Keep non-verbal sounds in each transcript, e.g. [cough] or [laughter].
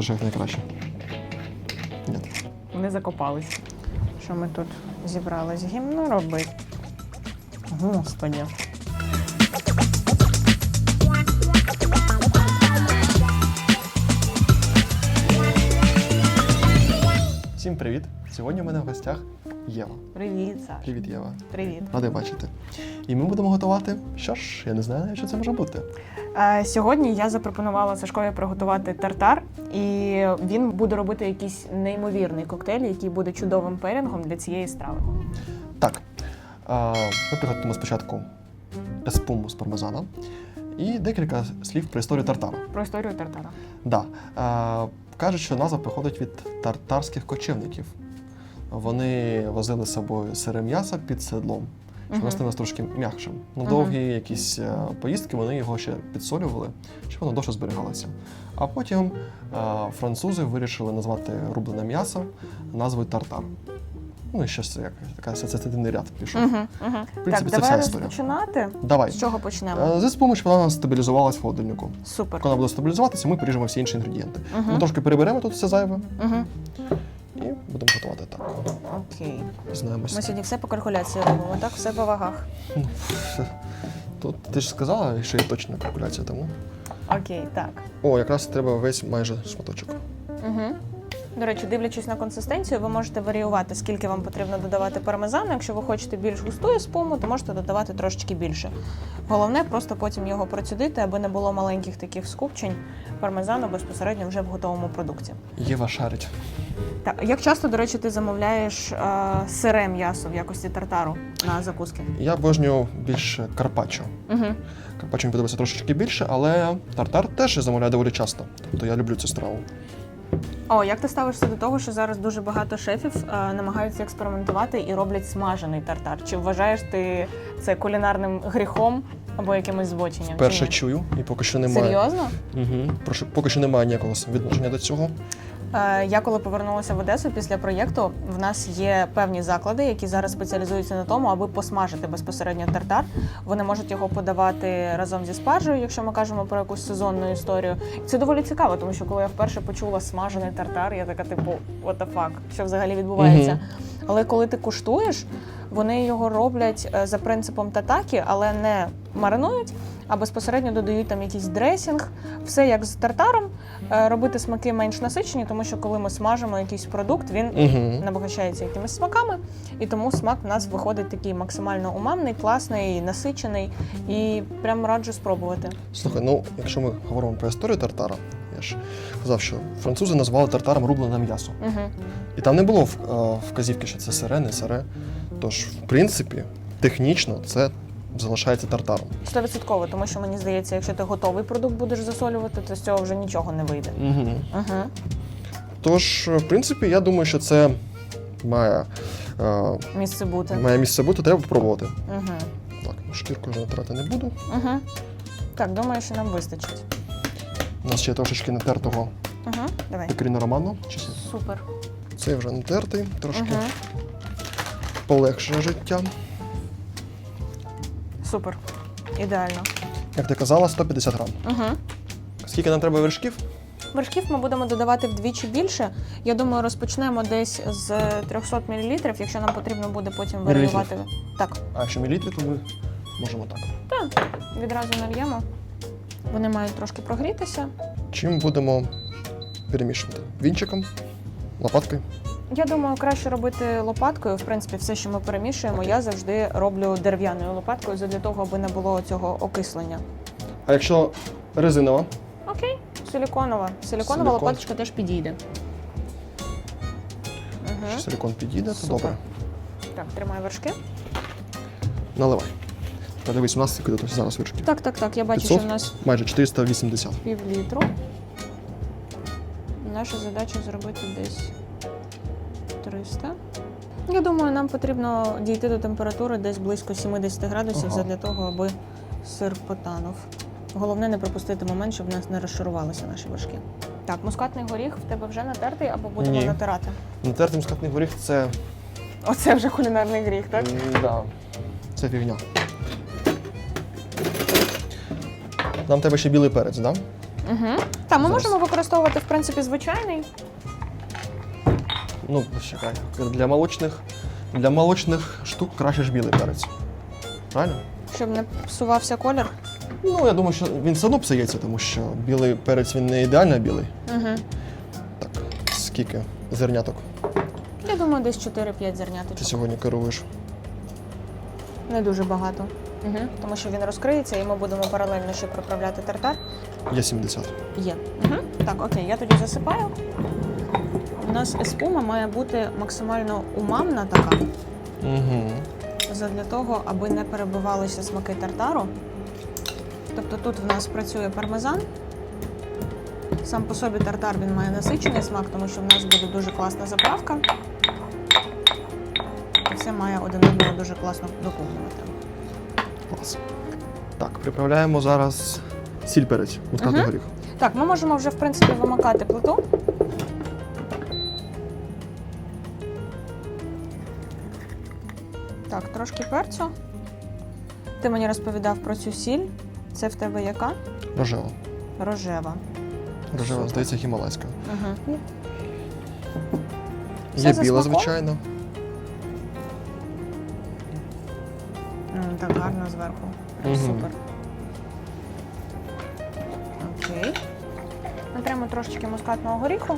мастер-шеф найкраще. Ні. Вони закопались. Що ми тут зібрались? Гімно робити. Господи. Всім привіт! Сьогодні у мене в гостях Єва. Привіт, Саш. Привіт, Єва. Привіт. Радий бачити. І ми будемо готувати. Що ж, я не знаю, що це може бути. Е, Сьогодні я запропонувала Сашкові приготувати тартар, і він буде робити якийсь неймовірний коктейль, який буде чудовим перінгом для цієї страви. Так, а, ми приготуємо спочатку еспуму з пармезана і декілька слів про історію тартара. Про історію тартара. Да. А, кажуть, що назва походить від тартарських кочівників. Вони возили з собою сире м'ясо під седлом, щоб Мгм. воно становилось трошки м'якшим. На довгі якісь е, поїздки вони його ще підсолювали, щоб воно довше зберігалося. А потім е, французи вирішили назвати рублене м'ясо назвою тартар. Ну і щось як така асоціативний ряд пішов. Угу, угу. В принципі, так, це давай вся історія. розпочинати. Давай. З чого почнемо? Е, допомогою, щоб вона стабілізувалась в холодильнику. Супер. Коли вона буде стабілізуватися, ми поріжемо всі інші інгредієнти. Ми трошки переберемо тут все зайве Угу. І будемо готувати так. Окей. Дізнаємося. Ми сьогодні все по калькуляції робимо, так? Все по вагах. [laughs] Тут ти ж сказала, що є точна калькуляція, тому. Окей, так. О, якраз треба весь майже шматочок. Угу. До речі, дивлячись на консистенцію, ви можете варіювати, скільки вам потрібно додавати пармезану. Якщо ви хочете більш густу спуму, то можете додавати трошечки більше. Головне просто потім його процідити, аби не було маленьких таких скупчень пармезану безпосередньо вже в готовому продукті. Єва шарить. Так, як часто, до речі, ти замовляєш е, сире м'ясо в якості тартару на закуски? Я обожнюю більше карпаччо. Угу. Карпаччо мені подобається трошечки більше, але тартар теж я замовляю доволі часто. Тобто я люблю цю страву. О, як ти ставишся до того, що зараз дуже багато шефів е, намагаються експериментувати і роблять смажений тартар? Чи вважаєш ти це кулінарним гріхом або якимось збоченням? Перше чую, і поки що немає. Серйозно? Угу. Прошу, поки що немає ніякого відношення до цього. Е, Я коли повернулася в Одесу після проєкту, в нас є певні заклади, які зараз спеціалізуються на тому, аби посмажити безпосередньо тартар. Вони можуть його подавати разом зі спаржею, якщо ми кажемо про якусь сезонну історію. І це доволі цікаво, тому що коли я вперше почула смажений тартар, я така, типу, what the fuck, що взагалі відбувається. Мгм. Але коли ти куштуєш, вони його роблять е, за принципом татакі, але не маринують, а безпосередньо додають там якийсь дресінг, все як з тартаром. Е, Робити смаки менш насичені, тому що коли ми смажимо якийсь продукт, він Угу. набагачається якимись смаками, і тому смак в нас виходить такий максимально умамний, класний, насичений і прям раджу спробувати. Слухай, ну якщо ми говоримо про історію тартара, я ж казав, що французи назвали тартаром рублене м'ясо. Угу. І там не було е, вказівки, що це сире, не сире. Тож, в принципі, технічно це залишається тартаром. Стовідсотково, тому що мені здається, якщо ти готовий продукт будеш засолювати, то з цього вже нічого не вийде. Угу. Угу. Тож, в принципі, я думаю, що це має, е, Місце бути. має місце бути, треба спробувати. Угу. Так, ну, шкірку вже натирати не буду. Угу. Так, думаю, що нам вистачить. У нас ще трошечки натертого Угу. Давай. пекаріно романо. Чи? Супер. Цей вже натертий, трошки Угу. Полегшує життя. Супер. Ідеально. Як ти казала, 150 грам. Угу. Скільки нам треба вершків? Вершків ми будемо додавати вдвічі більше. Я думаю, розпочнемо десь з 300 мл, якщо нам потрібно буде потім варіювати. Так, А якщо мілітри, то ми можемо так. відразу нальємо. Вони мають трошки прогрітися. Чим будемо перемішувати? Вінчиком, лопаткою. Я думаю, краще робити лопаткою. В принципі, все, що ми перемішуємо, я завжди роблю дерев'яною лопаткою для того, аби не було цього окислення. А якщо резинова, Окей, силіконова. Силіконова Силікон. лопаточка теж підійде. Угу. якщо силикон підійде, то Супер. добре. Так, тримай вершки. Наливай. Та дивись, у нас скільки тут зараз вершків? Так, так, так. Я бачу, 500? що в нас Майже 480. пів літру. Наша задача зробити десь 300. Я думаю, нам потрібно дійти до температури десь близько 70 градусів Ага. для того, аби сир потанув. Головне не пропустити момент, щоб в нас не розшарувалися наші вершки. Так, мускатний горіх в тебе вже натертий або будемо Ні. натирати? Натертий мускатний горіх це. Оце вже кулінарний гріх, так? м, Да. Це фігня. Нам треба ще білий перець, так? Да? Угу. Та ми Зараз. можемо використовувати, в принципі, звичайний. Ну, чекай. Для молочних, для молочних штук краще ж білий перець. Правильно? Щоб не псувався колір. Ну, я думаю, що він все одно псується, тому що білий перець він не ідеально білий. Угу. Так, скільки зерняток Я думаю, десь 4-5 ти сьогодні керуєш? Не дуже багато. Угу. Тому що він розкриється, і ми будемо паралельно ще приправляти тартар. Я 70. Є. Угу. Так, окей, я тоді засипаю. У нас еспума має бути максимально умамна така, Угу. задля того, аби не перебивалися смаки тартару. Тобто тут в нас працює пармезан. Сам по собі тартар він має насичений смак, тому що в нас буде дуже класна заправка. І все має один одного дуже класно доповнювати. Клас. Так, приправляємо зараз сіль перець, мускатний Мгм. горіх. Так, ми можемо вже в принципі вимикати плиту. Так, трошки перцю. Ти мені розповідав про цю сіль. Це в тебе яка? Рожева. Рожева. Рожева, Супер. здається, гімалайська. Угу. Все Є за біла, смаком? звичайно. Так гарно зверху. Прям Мгм. Супер. Окей. Натремо трошечки мускатного горіху.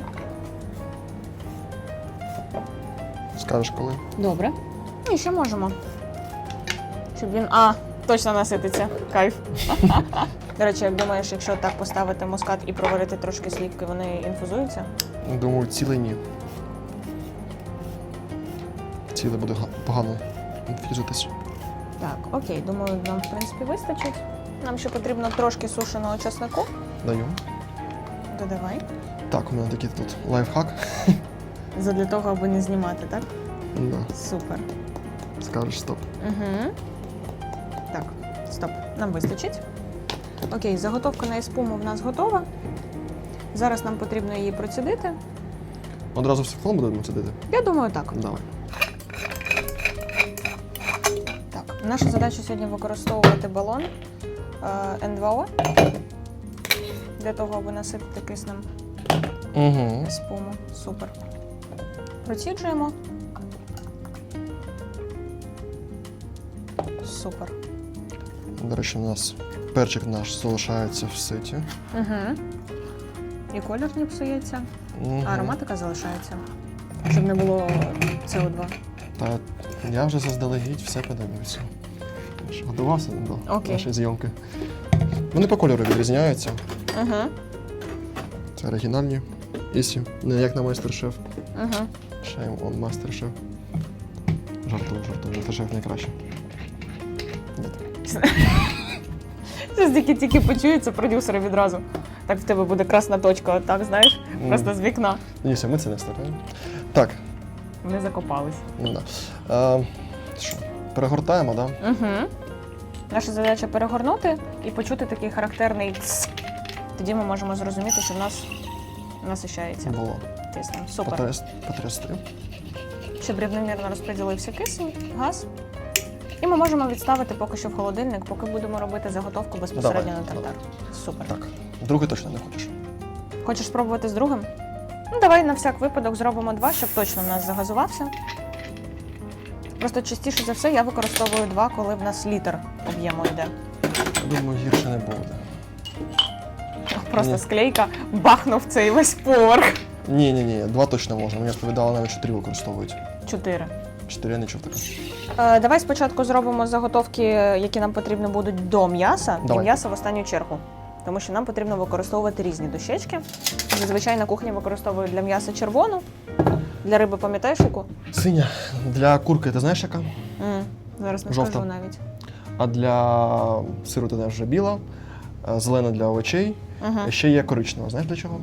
Скажеш коли? Добре. І ще можемо. Щоб він. А, точно насититься. Кайф. [laughs] До речі, як думаєш, якщо так поставити мускат і проварити трошки слівки, вони інфузуються? Думаю, цілий ні. Ціле буде га- погано фізитись. Так, окей, думаю, нам в принципі вистачить. Нам ще потрібно трошки сушеного чеснику. Даю. Додавай. Так, у мене такий тут лайфхак. Задля того, аби не знімати, так? Да. Супер. Скажеш стоп. Угу. Так, стоп. Нам вистачить. Окей, заготовка на еспуму в нас готова. Зараз нам потрібно її процідити. Одразу в сифон будемо сидіти? Я думаю, так. Давай. Так, наша задача сьогодні використовувати балон е, N2O для того, аби наситити киснем Угу. спуму. Супер. Проціджуємо. Супер. До речі, у нас перчик наш залишається в ситі. Угу. І колір не псується, Угу. а ароматика залишається. Щоб не було СО2. Та я вже заздалегідь все подивився. Я ж Готувався до Окей. нашої зйомки. Вони по кольору відрізняються. Угу. Це оригінальні. Ісі. Не як на майстер-шеф. Угу. Shame on майстер-шеф. Жартую, жартую. Майстер-шеф найкраще. Це тільки тільки почується продюсери відразу. Так в тебе буде красна точка, отак, знаєш, просто з вікна. Ні, все, ми це не вставляємо. Так, Вони закопались. ну да. Е, що, перегортаємо, так? Да? Угу. Наша задача перегорнути і почути такий характерний «ц». Тоді ми можемо зрозуміти, що в нас насищається Було. киснем. Супер. Потряс, потрясти. Щоб рівномірно розподілився кисень, газ. І ми можемо відставити поки що в холодильник, поки будемо робити заготовку безпосередньо Давай, на тартар. Супер. Так. Другий точно не хочеш. Хочеш спробувати з другим? Ну, давай на всяк випадок зробимо два, щоб точно в нас загазувався. Просто частіше за все я використовую два, коли в нас літр об'єму йде. Я думаю, гірше не буде. Просто Ні. склейка бахнув цей весь поверх. Ні, ні, ні, два точно можна. Мені розповідали, навіть чотири використовують. Чотири. Чотири я не чув таке. Е, давай спочатку зробимо заготовки, які нам потрібні будуть до м'яса, і Давай. м'ясо в останню чергу. Тому що нам потрібно використовувати різні дощечки. Зазвичай на кухні використовують для м'яса червону, для риби пам'ятаєш яку? Синя. Для курки ти знаєш яка? М, Зараз не Жовта. скажу навіть. А для сиру ти знаєш вже біла, е, зелена для овочей. Угу. Ще є коричнева. Знаєш для чого?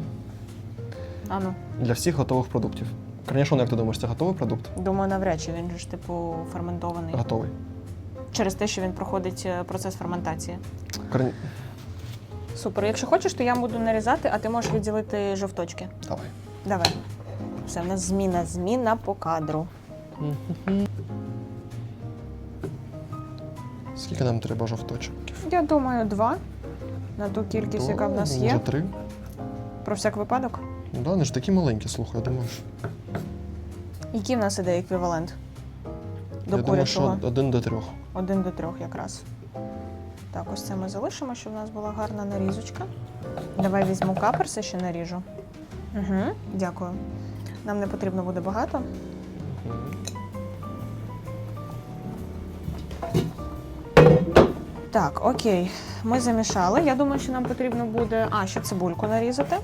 Ану. Для всіх готових продуктів. Конечно, як ти думаєш, це готовий продукт? Думаю, навряд чи він же ж типу ферментований. Готовий. Через те, що він проходить е, процес ферментації. Корень... Супер. Якщо хочеш, то я буду нарізати, а ти можеш відділити жовточки. Давай. Давай. Все, в нас зміна, зміна по кадру. Скільки нам треба жовточків? Я думаю, два. на ту кількість, То, яка в нас може, є. три. Про всяк випадок. Ну да, вони ж такі маленькі, слухай, я думаю, що, Який в нас іде еквівалент? До я думаю, що курячого? один до трьох. Один до трьох якраз. Так, ось це ми залишимо, щоб в нас була гарна нарізочка. Давай візьму каперси, ще наріжу. Угу, дякую. Нам не потрібно буде багато. Так, окей. Ми замішали. Я думаю, що нам потрібно буде. А, ще цибульку нарізати.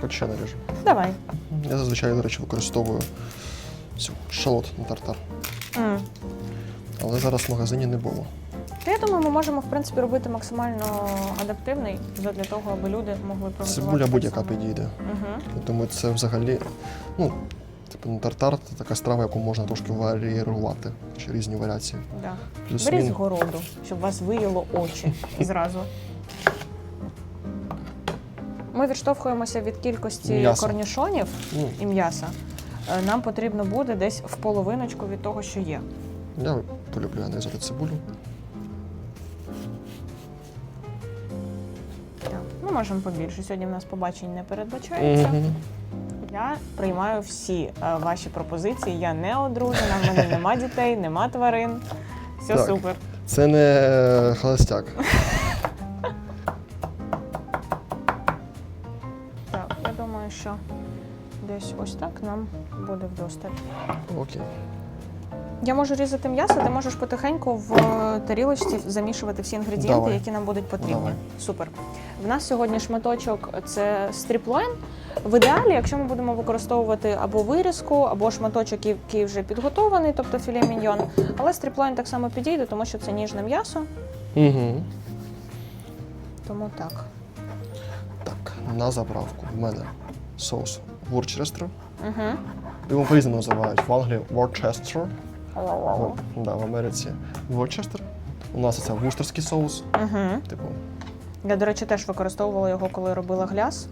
Хоч ще наріжу. Давай. Я зазвичай, до речі, використовую цю шалот на тартар. м Але зараз в магазині не було. Та я думаю, ми можемо в принципі робити максимально адаптивний для того, аби люди могли приготувати. Цибуля так будь-яка підійде. Угу. Я думаю, це взагалі, ну, типу, ну, тартар це така страва, яку можна трошки варіювати, чи різні варіації. Да. Плюс Беріть з мін. городу, щоб вас виїло очі зразу. Ми відштовхуємося від кількості М'яса. корнішонів Ну, і м'яса. Е, Нам потрібно буде десь в половиночку від того, що є. я полюблю нарізати цибулю. Так. Ми можемо побільше. Сьогодні в нас побачень не передбачається. Мгм. Я приймаю всі е, ваші пропозиції. Я не одружена, в мене нема дітей, нема тварин. Все Так. супер. Це не е, холостяк. Нам буде вдосталь. Окей. Я можу різати м'ясо, ти можеш потихеньку в е, тарілочці замішувати всі інгредієнти, Давай. які нам будуть потрібні. Давай. Супер. В нас сьогодні шматочок це стріплойн. В ідеалі, якщо ми будемо використовувати або вирізку, або шматочок, який вже підготований, тобто філе міньйон. Але стріплойн так само підійде, тому що це ніжне м'ясо. Угу. Тому так. Так, на заправку в мене соус Worcester. Угу. Його по-різному називають. В Англії Worcester. В, да, в Америці Worcester. У нас це вустерський соус. Угу. Типу, Я, до речі, теж використовувала його, коли робила гляс.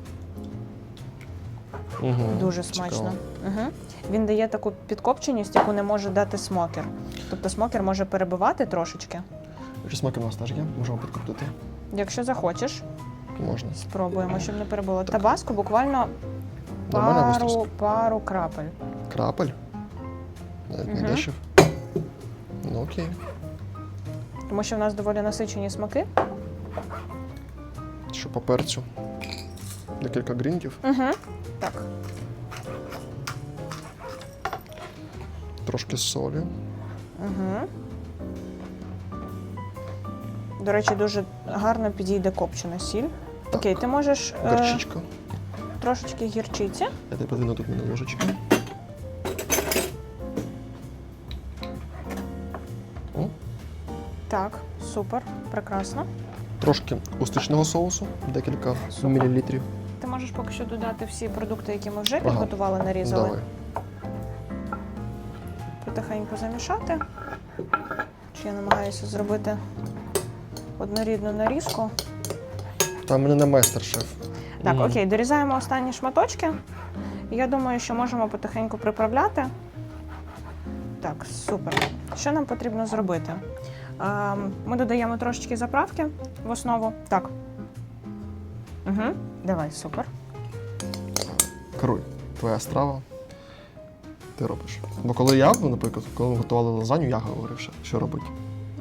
угу. Дуже смачно. Угу. Він дає таку підкопченість, яку не може дати смокер. Тобто смокер може перебивати трошечки. Чи смаки у нас теж є? Можемо підкрутити. Якщо захочеш, Можна. спробуємо, щоб не перебило. Табаско буквально Нормально пару, пару крапель. Крапель. Навіть не Мгм. дешев. Ну окей. Тому що в нас доволі насичені смаки. Що по перцю? Декілька гріндів, Угу. Так. трошки солі. Угу. До речі, дуже гарно підійде копчена сіль. Так. Окей, ти можеш е, Горчичка. Трошечки гірчиці. Я тебе подвину тут мене ложечки. О, Так, супер, прекрасно. Трошки устичного соусу, декілька мілілітрів. Ти можеш поки що додати всі продукти, які ми вже Ага. підготували, нарізали. Давай. Потихеньку замішати. Чи я намагаюся зробити однорідну нарізку. Там мене не майстер-шеф. Так, окей, дорізаємо останні шматочки. Я думаю, що можемо потихеньку приправляти. Так, супер. Що нам потрібно зробити? Ем, Ми додаємо трошечки заправки в основу. Так. Угу. Давай, супер. Керуй, твоя страва. Ти робиш. Бо коли я, ну, наприклад, коли ми готували лазанью, я говорив, що, робити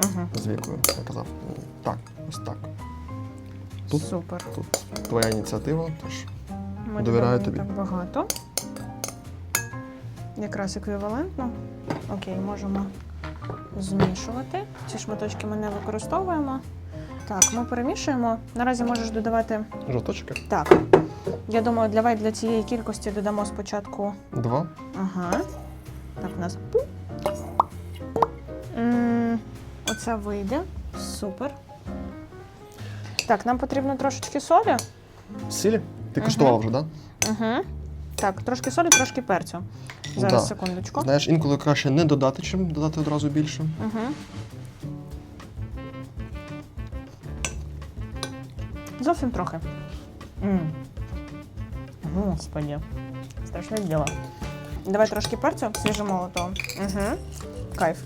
Угу. з вікою. Я казав, «Ну, так, ось так. Тут? Супер. Тут твоя ініціатива, тож Ми Довіряю тобі. Так багато. Якраз еквівалентно. Окей, можемо змішувати. Ці шматочки ми не використовуємо. Так, ми перемішуємо. Наразі можеш додавати. жовточки. Так. Я думаю, давай для цієї кількості додамо спочатку. Два. Ага. Так, у нас. М, Оце вийде. Супер. Так, нам потрібно трошечки солі. Сілі? Ти куштував вже, так? Угу. Так, трошки солі, трошки перцю. Зараз, Да. секундочку. Знаєш, інколи краще не додати, чим додати одразу більше. Угу. Зовсім трохи. м Господи. Страшне діло. Давай трошки перцю свіжомолотого. Угу. Кайф.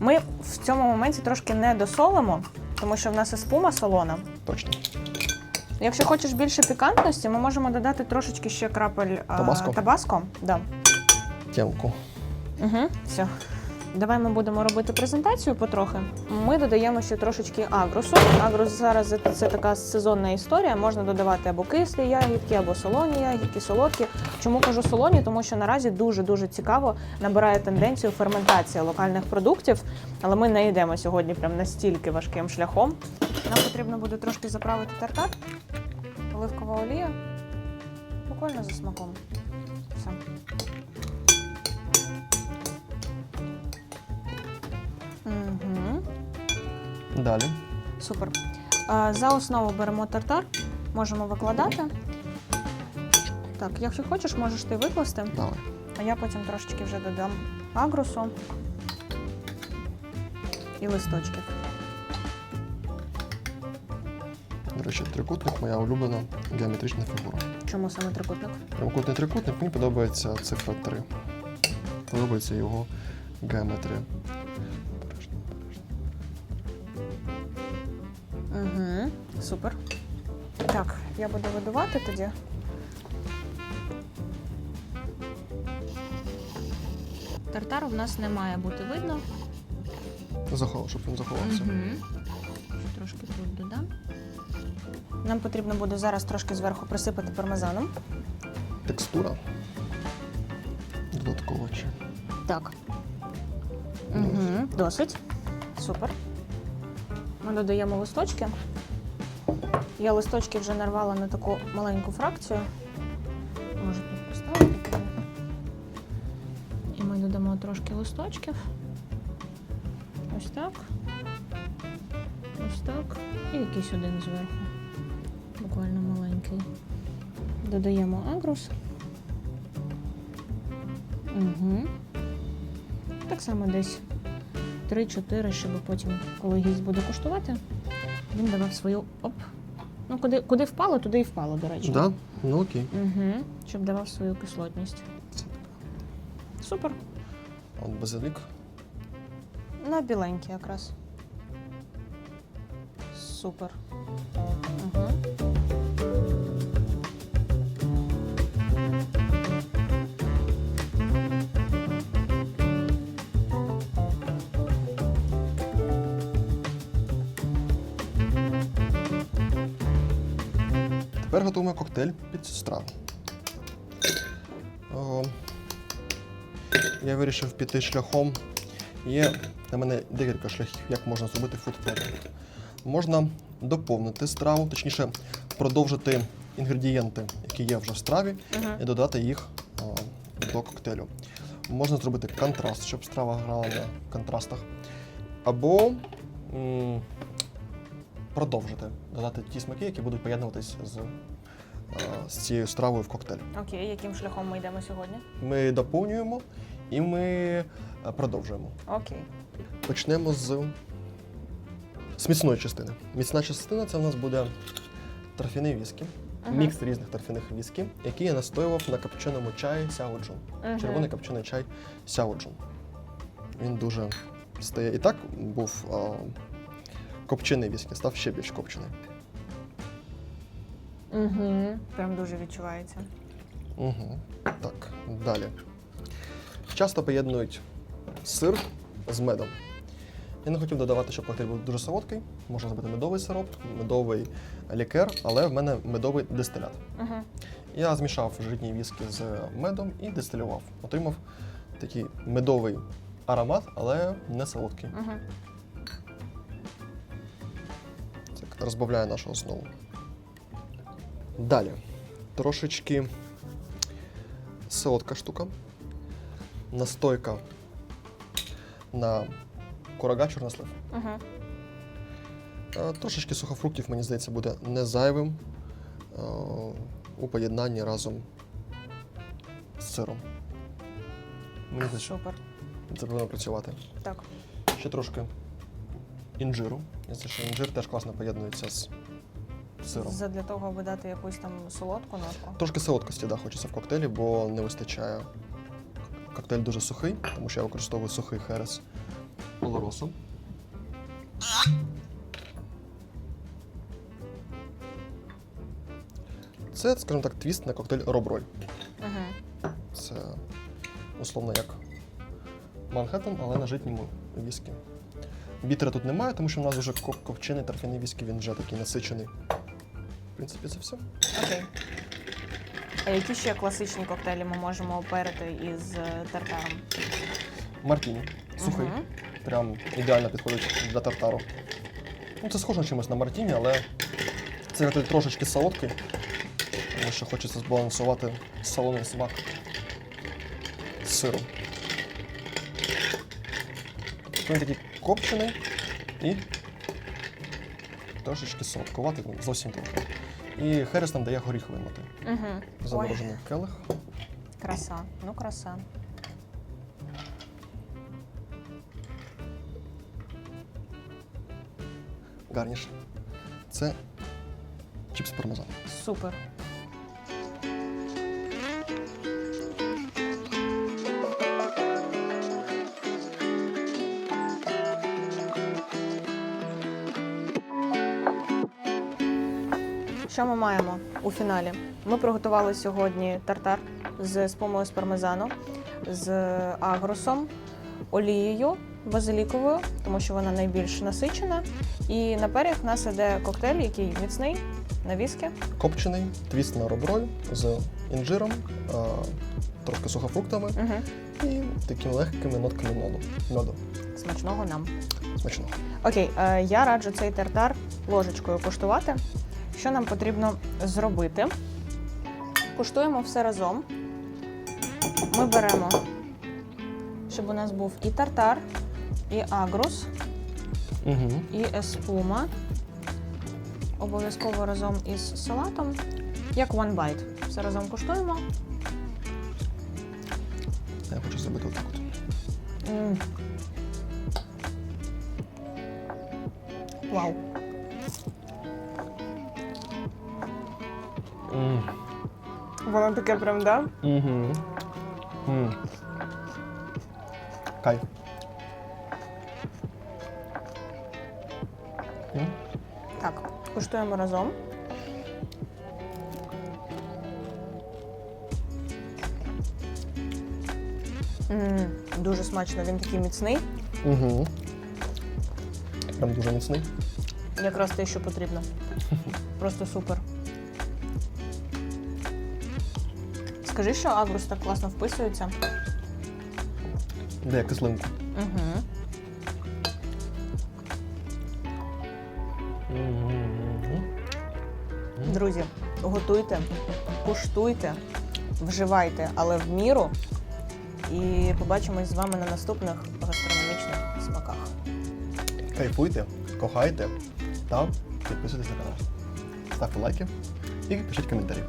Ми в цьому моменті трошки не досолимо, тому що в нас і спума солона. Точно. Якщо хочеш більше пікантності, ми можемо додати трошечки ще крапель а, Табаско? табаско. Да. Тємку. Угу, все. Давай ми будемо робити презентацію потрохи. Ми додаємо ще трошечки агрусу. Агрус зараз це така сезонна історія. Можна додавати або кислі ягідки, або солоні ягідки, солодкі. Чому кажу солоні? Тому що наразі дуже дуже цікаво набирає тенденцію ферментація локальних продуктів, але ми не йдемо сьогодні прям настільки важким шляхом. Нам потрібно буде трошки заправити тартар, оливкова олія, буквально за смаком. Далі. Супер. За основу беремо тартар, можемо викладати. Так, якщо хочеш, можеш ти викласти, Давай. а я потім трошечки вже додам агрусу і листочків. До речі, трикутник моя улюблена геометрична фігура. Чому саме трикутник? Прямокутний трикутник мені подобається цифра 3. Подобається його геометрія. Супер. Так, я буду видувати тоді. Тартару в нас не має бути видно. Заховав, щоб він заховався. Мгм. Трошки тут додам. Нам потрібно буде зараз трошки зверху присипати пармезаном. Текстура. Додатково чи. Так. Угу. Досить. Супер. Ми додаємо листочки. Я листочки вже нарвала на таку маленьку фракцію. Можете поставити. І ми додамо трошки листочків. Ось так. Ось так. І якийсь один зверху. Буквально маленький. Додаємо агрус. Угу. Так само десь 3-4, щоб потім, коли гість буде куштувати, він давав свою оп. Ну, куди, куди впало, туди і впало, до речі. Да? Ну окей. Угу. Щоб давав свою кислотність. Супер. А От базилік. На біленький якраз. Супер. Тепер готуємо коктейль під цю страву. О, я вирішив піти шляхом. Є на мене декілька шляхів, як можна зробити фудпродукт. Можна доповнити страву, точніше, продовжити інгредієнти, які є вже в страві, Угу. і додати їх о, до коктейлю. Можна зробити контраст, щоб страва грала на контрастах. Або м, продовжити, додати ті смаки, які будуть поєднуватись з, е, з цією стравою в коктейль. Окей, яким шляхом ми йдемо сьогодні? Ми доповнюємо і ми е, продовжуємо. Окей. Почнемо з, з міцної частини. Міцна частина це в нас буде торфяний віскі, Ага. мікс різних торфяних віскі, який я настоював на копченому чаї сяоджун. Мгм. Червоний копчений чай сяоджун. Він дуже стає. І так був а, копчений віскі, став ще більш копчений. Угу. Прям дуже відчувається. Угу. Так, далі. Часто поєднують сир з медом. Я не хотів додавати, щоб коктейль був дуже солодкий. Можна зробити медовий сироп, медовий лікер, але в мене медовий дистилят. Угу. Я змішав житні віскі з медом і дистилював. Отримав такий медовий аромат, але не солодкий. Угу. Розбавляю нашу основу. Далі. Трошечки солодка штука. Настойка на курага чорнослив. Угу. Трошечки сухофруктів, мені здається, буде не зайвим е, у поєднанні разом з сиром. Мені Супер. це повинно працювати. Так. Ще трошки інжиру. Я знаю, що інжир теж класно поєднується з сиром. Задля того, аби дати якусь там солодку нотку. Трошки солодкості да, хочеться в коктейлі, бо не вистачає. Коктейль дуже сухий, тому що я використовую сухий херес Олоросо. Це, скажімо так, твіст на коктейль Роброль. Угу. Це условно як Манхеттен, але на житньому віскі. Бітера тут немає, тому що в нас вже ко- ковчений торфяний віскі, він вже такий насичений. В принципі, це все. Окей. А які ще класичні коктейлі ми можемо оперити із е, тартаром? Мартіні. Сухий. Мгм. Прям ідеально підходить для тартару. Ну, це схоже чимось на мартіні, але це трошечки солодкий, тому що хочеться збалансувати солоний смак з сиром. Він такий копчений і трошечки солодкуватий, ну, зовсім трохи. І Херес нам дає горіховий мотив. Угу. Ой, Заморожений келих. краса. Ну, краса. гарніш. Це чіпс пармезан. Супер. Що ми маємо у фіналі? Ми приготували сьогодні тартар з спомою з пармезану, з агросом, олією базиліковою, тому що вона найбільш насичена. І на пиріг в нас іде коктейль, який міцний на віскі. Копчений, твіст на роброль з інжиром, трошки сухофруктами Угу. і такими легкими нотками меду. меду. Смачного нам. Смачного. Окей, е, я раджу цей тартар ложечкою куштувати. Що нам потрібно зробити? Куштуємо все разом. Ми беремо, щоб у нас був і тартар, і агрус, Угу. і еспума. Обов'язково разом із салатом. Як one bite. Все разом куштуємо. Я хочу зробити отак от. М. Вау. Воно таке прям, да? Угу. М. Кайф. М. Так, куштуємо разом. м дуже смачно, він такий міцний. Угу. Прям дуже міцний. Якраз те, що потрібно. [laughs] Просто супер. Скажи, що агрус так класно вписується. Де кислинку. Угу. Друзі, готуйте, куштуйте, вживайте, але в міру. І побачимось з вами на наступних гастрономічних смаках. Кайфуйте, кохайте та підписуйтесь на канал. Ставте лайки і пишіть коментарі.